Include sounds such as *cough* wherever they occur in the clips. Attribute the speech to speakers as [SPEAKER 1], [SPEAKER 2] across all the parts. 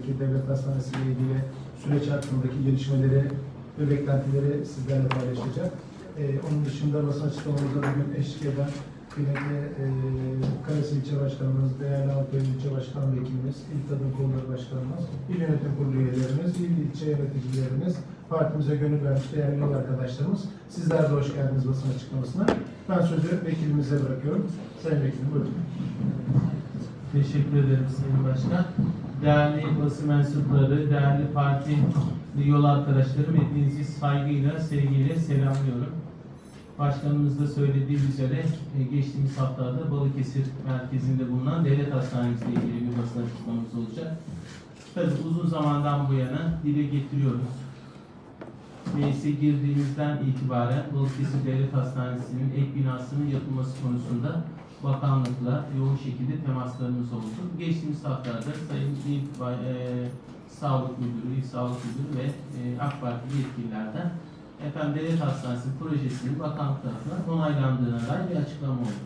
[SPEAKER 1] Hastanesi'ndeki devlet hastanesi ile ilgili süreç hakkındaki gelişmeleri ve beklentileri sizlerle paylaşacak. Ee, onun dışında basın açıklamamızda bugün eşlik eden kıymetli e, Karası İlçe Başkanımız, değerli Altay İlçe Başkan Vekilimiz, İl Kadın Kolları Başkanımız, İl Yönetim Kurulu üyelerimiz, il ilçe yöneticilerimiz, partimize gönül vermiş değerli yol arkadaşlarımız. Sizler de hoş geldiniz basın açıklamasına. Ben sözü vekilimize bırakıyorum. Sayın Vekilim buyurun.
[SPEAKER 2] Teşekkür ederim Sayın Başkan. Değerli basın mensupları, değerli parti yol arkadaşlarım hepinizi saygıyla, sevgiyle selamlıyorum. Başkanımız da söylediği üzere e, geçtiğimiz haftada Balıkesir merkezinde bulunan devlet hastanemizle ilgili bir basın açıklamamız olacak. Tabii uzun zamandan bu yana dile getiriyoruz. Meclise girdiğimizden itibaren Balıkesir Devlet Hastanesi'nin ek binasının yapılması konusunda bakanlıkla yoğun şekilde temaslarımız oldu. Geçtiğimiz haftalarda Sayın İl e, Sağlık Müdürü, İl Sağlık Müdürü ve e, AK Parti yetkililerden efendim Devlet Hastanesi projesinin bakanlık tarafından onaylandığına dair bir açıklama oldu.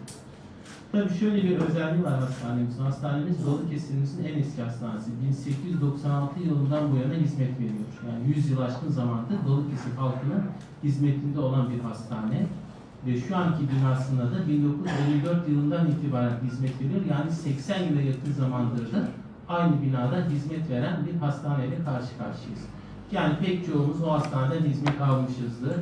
[SPEAKER 2] Tabii şöyle bir özelliği var hastanemizin. Hastanemiz Balıkesir'imizin en eski hastanesi. 1896 yılından bu yana hizmet veriyor. Yani 100 yıl aşkın zamandır Balıkesir halkının hizmetinde olan bir hastane. Ve şu anki binasında da 1954 yılından itibaren hizmet veriyor. Yani 80 yıla yakın zamandır da aynı binada hizmet veren bir hastaneyle karşı karşıyayız. Yani pek çoğumuz o hastaneden hizmet almışızdır.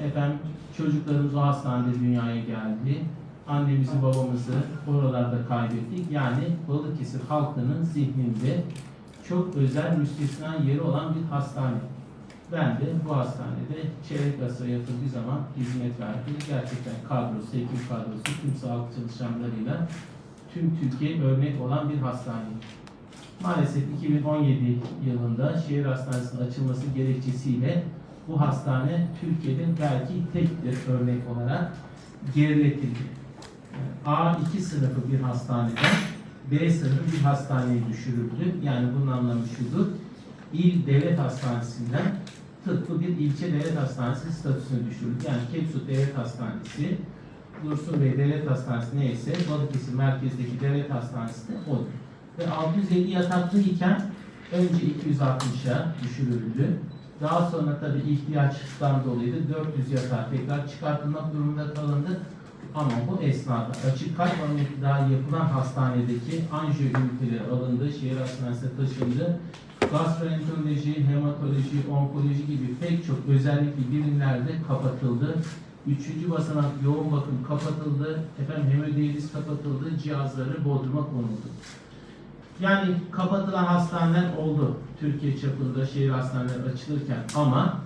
[SPEAKER 2] Efendim çocuklarımız o hastanede dünyaya geldi. Annemizi babamızı oralarda kaybettik. Yani Balıkesir halkının zihninde çok özel müstesna yeri olan bir hastane. Ben de bu hastanede çeyrek yakın bir zaman hizmet verdim. Gerçekten kadrosu, hekim kadrosu, tüm sağlık çalışanlarıyla tüm Türkiye örnek olan bir hastane. Maalesef 2017 yılında şehir hastanesinin açılması gerekçesiyle bu hastane Türkiye'de belki tektir örnek olarak geriletildi. Yani A2 sınıfı bir hastaneden B sınıfı bir hastaneye düşürüldü. Yani bunun anlamı şudur. İl devlet hastanesinden tıpkı bir ilçe devlet hastanesi statüsüne düşürüldü. Yani Kepsut Devlet Hastanesi, Dursun Bey Devlet Hastanesi neyse Balıkesir merkezdeki devlet hastanesi de odur. Ve 650 yataklı iken önce 260'a düşürüldü. Daha sonra tabii ihtiyaçtan dolayı da 400 yatağa tekrar çıkartılmak durumunda kalındı. Ama bu esnada açık kalp ameliyatı yapılan hastanedeki anjiyo üniteleri alındı, şehir hastanesine taşındı. Gastroenteroloji, hematoloji, onkoloji gibi pek çok özellikli birimlerde kapatıldı. Üçüncü basamak yoğun bakım kapatıldı. Efendim hemodiyaliz kapatıldı. Cihazları Bodrum'a konuldu. Yani kapatılan hastaneler oldu. Türkiye çapında şehir hastaneleri açılırken ama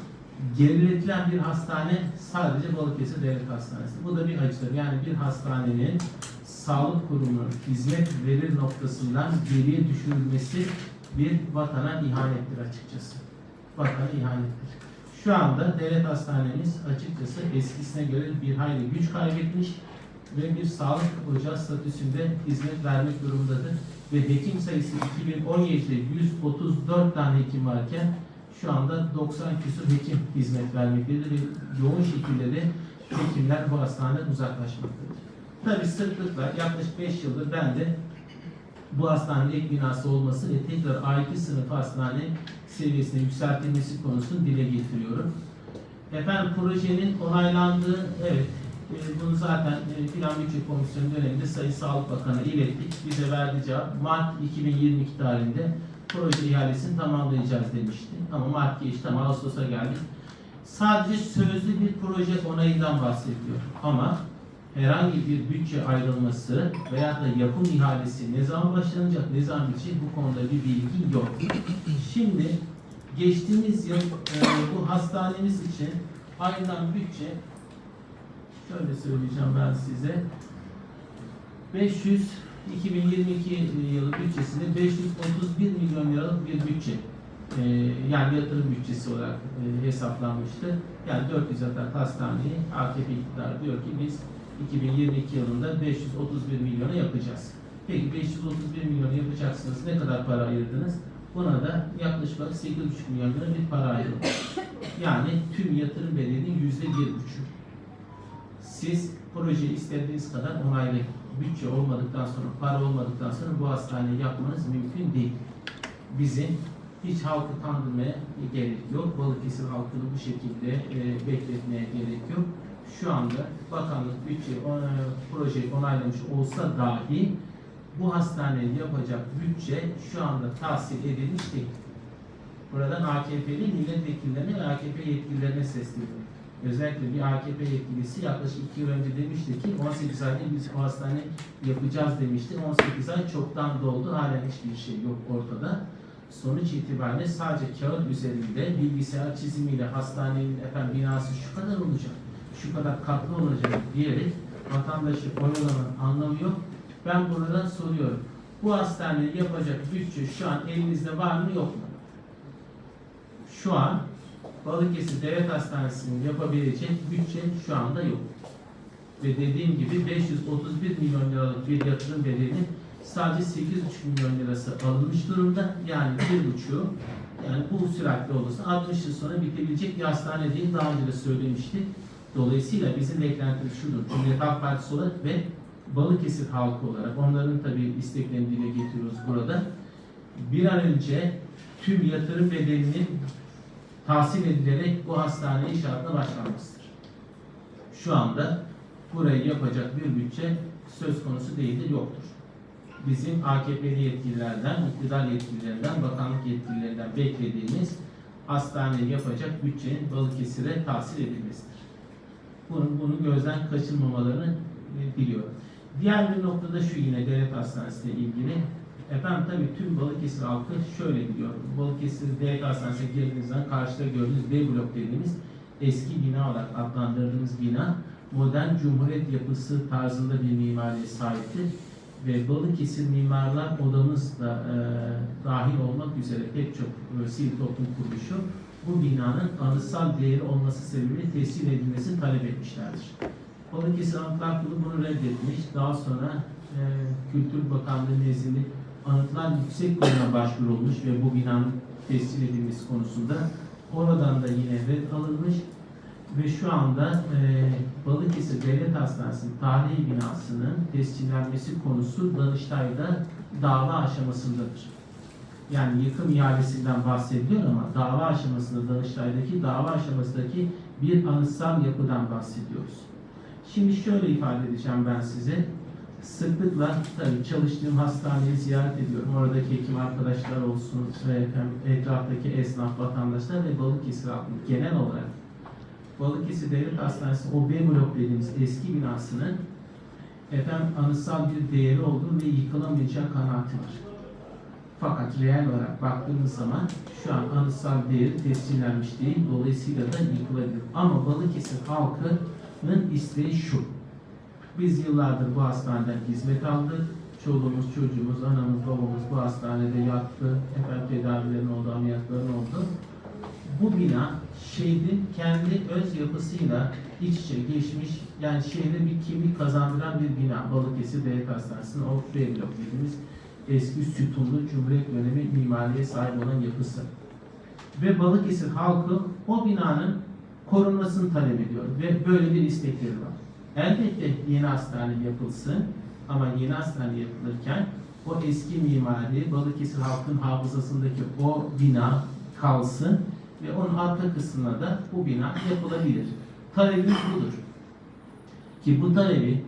[SPEAKER 2] geriletilen bir hastane sadece Balıkesir Devlet Hastanesi. Bu da bir acıdır. Yani bir hastanenin sağlık kurumu hizmet verir noktasından geriye düşürülmesi bir vatana ihanettir açıkçası. Vatana ihanettir. Şu anda devlet hastanemiz açıkçası eskisine göre bir hayli güç kaybetmiş ve bir sağlık ocağı statüsünde hizmet vermek durumundadır. Ve hekim sayısı 2017'de 134 tane hekim varken şu anda 90 küsur hekim hizmet vermektedir ve yoğun şekilde de hekimler bu hastaneden uzaklaşmaktadır. Tabi sıklıkla yaklaşık 5 yıldır ben de bu hastanenin ek binası olması ve tekrar A2 sınıf hastane seviyesine yükseltilmesi konusunu dile getiriyorum. Efendim projenin onaylandığı, evet e, bunu zaten e, Plan Bütçe Komisyonu döneminde Sayın Sağlık Bakanı ilettik. Bize verdiği cevap Mart 2022 tarihinde proje ihalesini tamamlayacağız demişti. Ama Mart geçti, tam Ağustos'a geldik. Sadece sözlü bir proje onayından bahsediyor. Ama herhangi bir bütçe ayrılması veya da yapım ihalesi ne zaman başlanacak, ne zaman bitecek bu konuda bir bilgi yok. Şimdi geçtiğimiz yıl e, bu hastanemiz için ayrılan bütçe şöyle söyleyeceğim ben size 500 2022 yılı bütçesinde 531 milyon liralık bir bütçe e, yani yatırım bütçesi olarak e, hesaplanmıştı. Yani 400 yatak hastaneyi AKP iktidarı diyor ki biz 2022 yılında 531 milyona yapacağız. Peki 531 milyon yapacaksınız. Ne kadar para ayırdınız? Buna da yaklaşık olarak 8,5 milyon lira bir para ayrıldı. Yani tüm yatırım bedelinin yüzde bir buçuk. Siz projeyi istediğiniz kadar onaylayın. Bütçe olmadıktan sonra, para olmadıktan sonra bu hastaneyi yapmanız mümkün değil. bizim hiç halkı kandırmaya gerek yok. Balıkesir halkını bu şekilde e, bekletmeye gerek yok. Şu anda bakanlık bütçe e, projeyi onaylamış olsa dahi bu hastaneyi yapacak bütçe şu anda tahsil edilmiş değil. Buradan AKP'li milletvekillerine ve AKP yetkililerine sesleniyorum. Özellikle bir AKP yetkilisi yaklaşık iki yıl önce demişti ki 18 ayda biz bu hastane yapacağız demişti. 18 ay çoktan doldu. Halen hiçbir şey yok ortada. Sonuç itibariyle sadece kağıt üzerinde bilgisayar çizimiyle hastanenin efendim binası şu kadar olacak, şu kadar katlı olacak diyerek vatandaşı oyalamanın anlamı yok. Ben buradan soruyorum. Bu hastaneyi yapacak bütçe şu an elinizde var mı yok mu? Şu an Balıkesir Devlet Hastanesi'nin yapabilecek bütçe şu anda yok. Ve dediğim gibi 531 milyon liralık bir yatırım bedeli sadece 8,5 milyon lirası alınmış durumda. Yani bir buçuğu yani bu süratle olursa 60 yıl sonra bitebilecek bir hastane değil. Daha önce de söylemiştik. Dolayısıyla bizim beklentimiz şudur. Cumhuriyet Halk Partisi olarak ve Balıkesir halkı olarak onların tabii isteklerini dile getiriyoruz burada. Bir an önce tüm yatırım bedelinin tahsil edilerek bu hastane inşaatına başlanmasıdır. Şu anda burayı yapacak bir bütçe söz konusu değildir, yoktur. Bizim AKP'li yetkililerden, iktidar yetkililerinden, bakanlık yetkililerinden beklediğimiz hastaneyi yapacak bütçenin Balıkesir'e tahsil edilmesidir. Bunu, bunu gözden kaçırmamalarını e, diliyorum. Diğer bir noktada şu yine devlet hastanesiyle ilgili. Efendim tabii tüm Balıkesir halkı şöyle biliyor. Balıkesir Devlet Hastanesi'ne girdiğinizden karşıda gördüğünüz B blok dediğimiz eski bina olarak adlandırdığımız bina modern cumhuriyet yapısı tarzında bir mimariye sahiptir. Ve Balıkesir Mimarlar Odamız da e, dahil olmak üzere pek çok e, sivil toplum kuruluşu bu binanın anıtsal değeri olması sebebiyle teslim edilmesini talep etmişlerdir. Balıkesir Anıtlar Kurulu bunu reddetmiş. Daha sonra e, Kültür Bakanlığı nezdinde Anıtlar Yüksek Kurulu'na başvurulmuş ve bu binanın tescil edilmesi konusunda oradan da yine red alınmış ve şu anda e, Balıkesir Devlet Hastanesi'nin tarihi binasının tescillenmesi konusu Danıştay'da dava aşamasındadır. Yani yıkım ihalesinden bahsediliyor ama dava aşamasında Danıştay'daki dava aşamasındaki bir anıtsal yapıdan bahsediyoruz. Şimdi şöyle ifade edeceğim ben size. Sıklıkla tabii çalıştığım hastaneyi ziyaret ediyorum. Oradaki hekim arkadaşlar olsun, etraftaki esnaf, vatandaşlar ve Balıkesir halkı genel olarak Balıkesir Devlet Hastanesi o B blok dediğimiz eski binasının efendim anıtsal bir değeri olduğu ve yıkılamayacağı kanaati var. Fakat reel olarak baktığımız zaman şu an anıtsal değeri tescillenmiş değil. Dolayısıyla da yıkılabilir. Ama Balıkesir halkının isteği şu. Biz yıllardır bu hastaneden hizmet aldık. Çoluğumuz, çocuğumuz, anamız, babamız bu hastanede yattı. Efendim tedavilerin oldu, ameliyatların oldu. Bu bina şehrin kendi öz yapısıyla iç içe geçmiş, yani şehre bir kimlik kazandıran bir bina. Balıkesir Devlet Hastanesi'nin o B blok dediğimiz eski sütunlu Cumhuriyet dönemi mimariye sahip olan yapısı. Ve Balıkesir halkı o binanın korunmasını talep ediyor ve böyle bir istekleri var. Elbette yeni hastane yapılsın ama yeni hastane yapılırken o eski mimari Balıkesir halkın hafızasındaki o bina kalsın ve onun arka kısmına da bu bina yapılabilir. Talebimiz budur. Ki bu talebi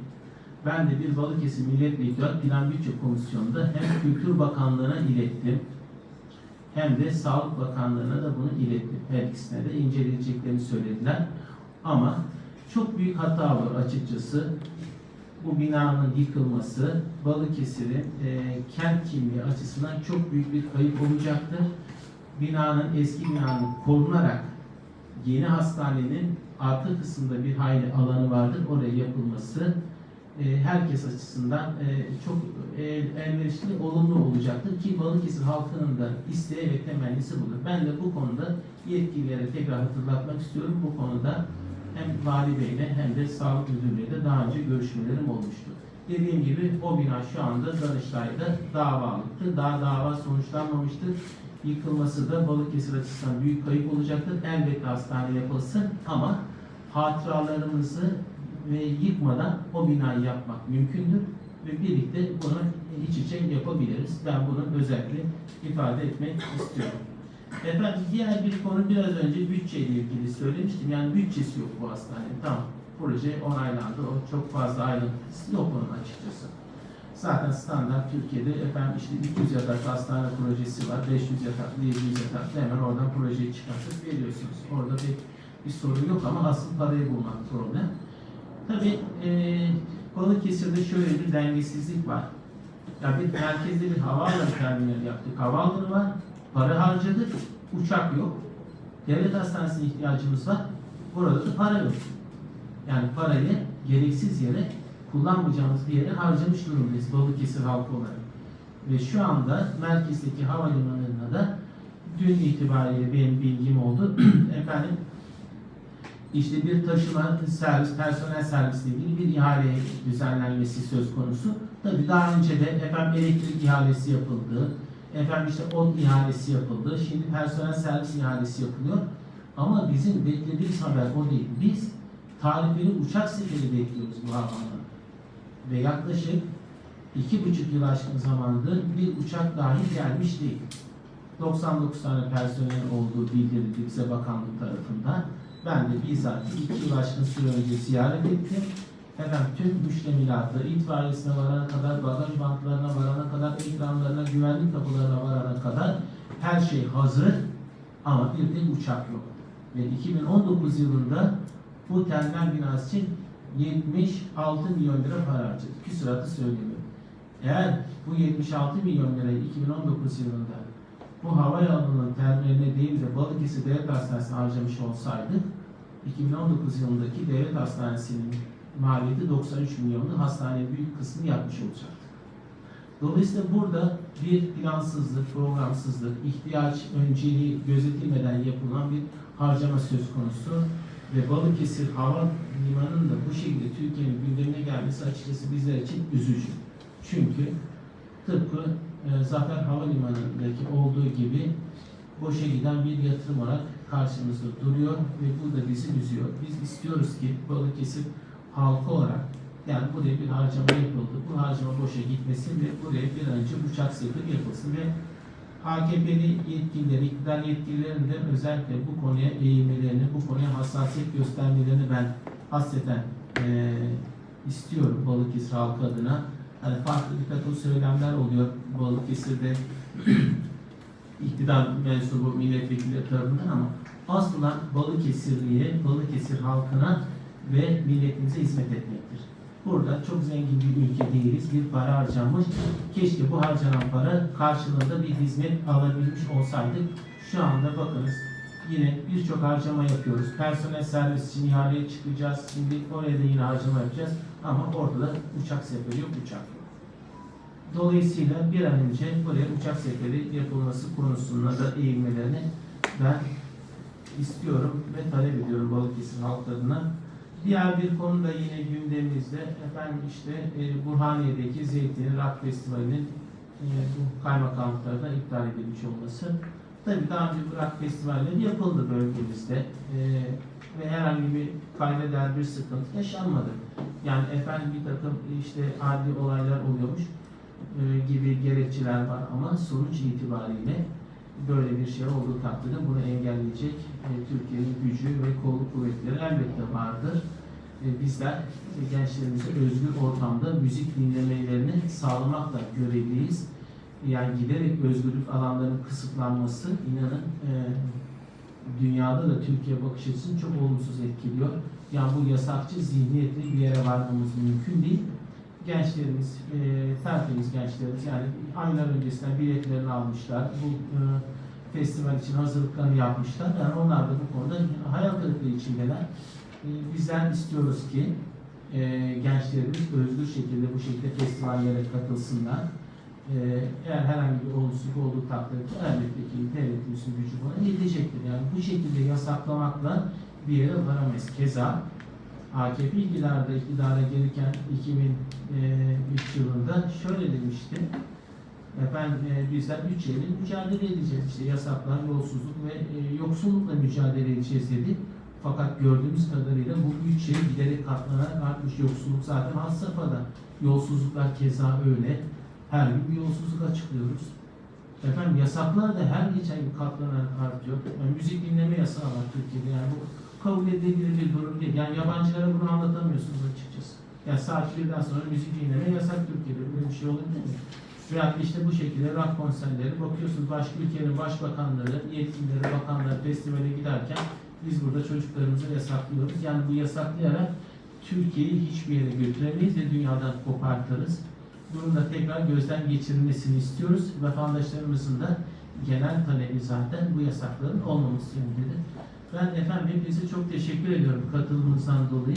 [SPEAKER 2] ben de bir Balıkesir Milletvekili Plan Bütçe Komisyonu'nda hem Kültür Bakanlığı'na ilettim hem de Sağlık Bakanlığı'na da bunu ilettim. Her ikisine de inceleyeceklerini söylediler. Ama çok büyük hata var açıkçası. Bu binanın yıkılması Balıkesir'in e, kent kimliği açısından çok büyük bir kayıp olacaktır. Binanın, eski binanın korunarak yeni hastanenin arka kısmında bir hayli alanı vardır. Oraya yapılması e, herkes açısından e, çok e, elverişli, olumlu olacaktır ki Balıkesir halkının da isteği ve temennisi budur. Ben de bu konuda yetkililere tekrar hatırlatmak istiyorum. Bu konuda hem Vali Bey'le hem de Sağlık Müdürlüğü'yle daha önce görüşmelerim olmuştu. Dediğim gibi o bina şu anda Danıştay'da davalıktır. Daha dava sonuçlanmamıştır. Yıkılması da Balıkesir açısından büyük kayıp olacaktır. Elbette hastane yapılsın ama hatıralarımızı ve yıkmadan o binayı yapmak mümkündür. ve birlikte bunu iç içe yapabiliriz. Ben bunu özellikle ifade etmek istiyorum. Efendim diğer bir konu biraz önce bütçeyle ilgili söylemiştim. Yani bütçesi yok bu hastanenin. Tamam. Proje onaylandı. O çok fazla ayrıntısı yok onun açıkçası. Zaten standart Türkiye'de efendim işte 200 yatak hastane projesi var. 500 yataklı, 700 yataklı hemen oradan projeyi çıkartıp veriyorsunuz. Orada bir, bir sorun yok ama asıl parayı bulmak problem. Tabii eee Balıkesir'de şöyle bir dengesizlik var. Ya bir merkezde bir havaalanı terminali yaptık. Havaalanı var, para harcadık, uçak yok. Devlet hastanesine ihtiyacımız var. Burada da para yok. Yani parayı gereksiz yere kullanmayacağımız bir yere harcamış durumdayız Balıkesir halkı olarak. Ve şu anda merkezdeki havalimanına da dün itibariyle benim bilgim oldu. *clears throat* Efendim işte bir taşıma servis, personel servisle ilgili bir ihale düzenlenmesi söz konusu. Tabii daha önce de efendim elektrik ihalesi yapıldı. Efendim işte ot ihalesi yapıldı. Şimdi personel servis ihalesi yapılıyor. Ama bizim beklediğimiz haber o değil. Biz tarifeli uçak seferi bekliyoruz bu havaalanına. Ve yaklaşık iki buçuk yıl aşkın zamandır bir uçak dahi gelmiş değil. 99 tane personel olduğu bildirildi bize bakanlık tarafından. Ben de bizzat iki yıl aşkın süre önce ziyaret ettim. Efendim tüm müştemilatı, itfaiyesine varana kadar, bagaj bantlarına varana kadar, ekranlarına, güvenlik kapılarına varana kadar her şey hazır ama bir tek uçak yok. Ve 2019 yılında bu terminal binası için 76 milyon lira para harcadık. Küsuratı söylemiyorum. Eğer bu 76 milyon lirayı 2019 yılında bu havayolunun terminaline değil de Balıkesir Devlet Hastanesi'ne harcamış olsaydık 2019 yılındaki devlet hastanesinin maliyeti 93 milyonlu hastanenin büyük kısmını yapmış olacaktı. Dolayısıyla burada bir plansızlık, programsızlık, ihtiyaç önceliği gözetilmeden yapılan bir harcama söz konusu ve Balıkesir Hava Limanı'nın da bu şekilde Türkiye'nin gündemine gelmesi açıkçası bizler için üzücü. Çünkü tıpkı e, Zafer Havalimanı'ndaki olduğu gibi boşa giden bir yatırım olarak karşımızda duruyor ve bu da bizi üzüyor. Biz istiyoruz ki Balıkesir halkı olarak yani buraya bir harcama yapıldı. Bu harcama boşa gitmesin ve buraya bir an önce uçak seferi yapılsın ve AKP'li yetkilileri, iktidar yetkililerinin de özellikle bu konuya eğilmelerini, bu konuya hassasiyet göstermelerini ben hasreten eee istiyorum Balıkesir halkı adına. Hani farklı takım söylemler oluyor Balıkesir'de *clears throat* iktidar mensubu milletvekilleri tarafından ama aslında Balıkesirliye, Balıkesir halkına ve milletimize hizmet etmektir. Burada çok zengin bir ülke değiliz. Bir para harcanmış. Keşke bu harcanan para karşılığında bir hizmet alabilmiş olsaydık. Şu anda bakınız yine birçok harcama yapıyoruz. Personel servis için ihaleye çıkacağız. Şimdi oraya da yine harcama yapacağız. Ama ortada uçak seferi yok, uçak yok. Dolayısıyla bir an önce buraya uçak seferi yapılması konusunda da eğilmelerini ben istiyorum ve talep ediyorum Balıkesir halk adına. Diğer bir konu da yine gündemimizde. Efendim işte e, Burhaniye'deki Zeytin Rock Festivali'nin e, bu kaymakamlık tarafından iptal edilmiş olması. Tabii daha önce bu rock festivalleri yapıldı bölgemizde. E, ve herhangi bir kayda bir sıkıntı yaşanmadı. Yani efendim bir takım işte adli olaylar oluyormuş e, gibi gerekçeler var ama sonuç itibariyle böyle bir şey olduğu takdirde bunu engelleyecek e, Türkiye'nin gücü ve kolluk kuvvetleri elbette vardır. E, bizler gençlerimize özgür ortamda müzik dinlemelerini sağlamakla görevliyiz. Yani giderek özgürlük alanlarının kısıtlanması inanın e, dünyada da Türkiye bakış açısını çok olumsuz etkiliyor. Yani bu yasakçı zihniyetli bir yere varmamız mümkün değil gençlerimiz, e, tertemiz gençlerimiz yani aylar öncesinden biletlerini almışlar. Bu e, festival için hazırlıklarını yapmışlar. Yani onlar da bu konuda hayal kırıklığı içindeler. E, bizden istiyoruz ki e, gençlerimiz özgür şekilde bu şekilde festivallere katılsınlar. E, eğer herhangi bir olumsuzluk olduğu takdirde elbette ki devletimizin gücü buna yetecektir. Yani bu şekilde yasaklamakla bir yere varamayız. Keza AKP iktidarda iktidara gelirken 2003 yılında şöyle demişti. Efendim e, bizler bütçeyle mücadele edeceğiz. İşte yasaklar, yolsuzluk ve e, yoksullukla mücadele edeceğiz dedi. Fakat gördüğümüz kadarıyla bu bütçe giderek katlanarak artmış. Yoksulluk zaten had safhada. Yolsuzluklar keza öyle. Her gün bir yolsuzluk açıklıyoruz. Efendim yasaklar da her geçen gün katlanarak artıyor. Yani müzik dinleme yasağı var Türkiye'de. Yani bu kabul edilebilir bir durum değil. Yani yabancılara bunu anlatamıyorsunuz açıkçası. Yani saat 1'den sonra müzik dinleme yasak Türkiye'de. Böyle bir şey olabilir mi? Veya işte bu şekilde rock konserleri bakıyorsunuz başka ülkenin başbakanları, yetkilileri, bakanları festivale giderken biz burada çocuklarımızı yasaklıyoruz. Yani bu yasaklayarak Türkiye'yi hiçbir yere götüremeyiz ve dünyadan kopartırız. Bunun da tekrar gözden geçirilmesini istiyoruz. Vatandaşlarımızın da genel talebi zaten bu yasakların olmaması yönündedir. Ben efendim hepinize çok teşekkür ediyorum katılımınızdan dolayı.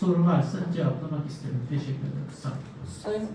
[SPEAKER 2] Soru varsa cevaplamak isterim. Teşekkür ederim. Sağ olun.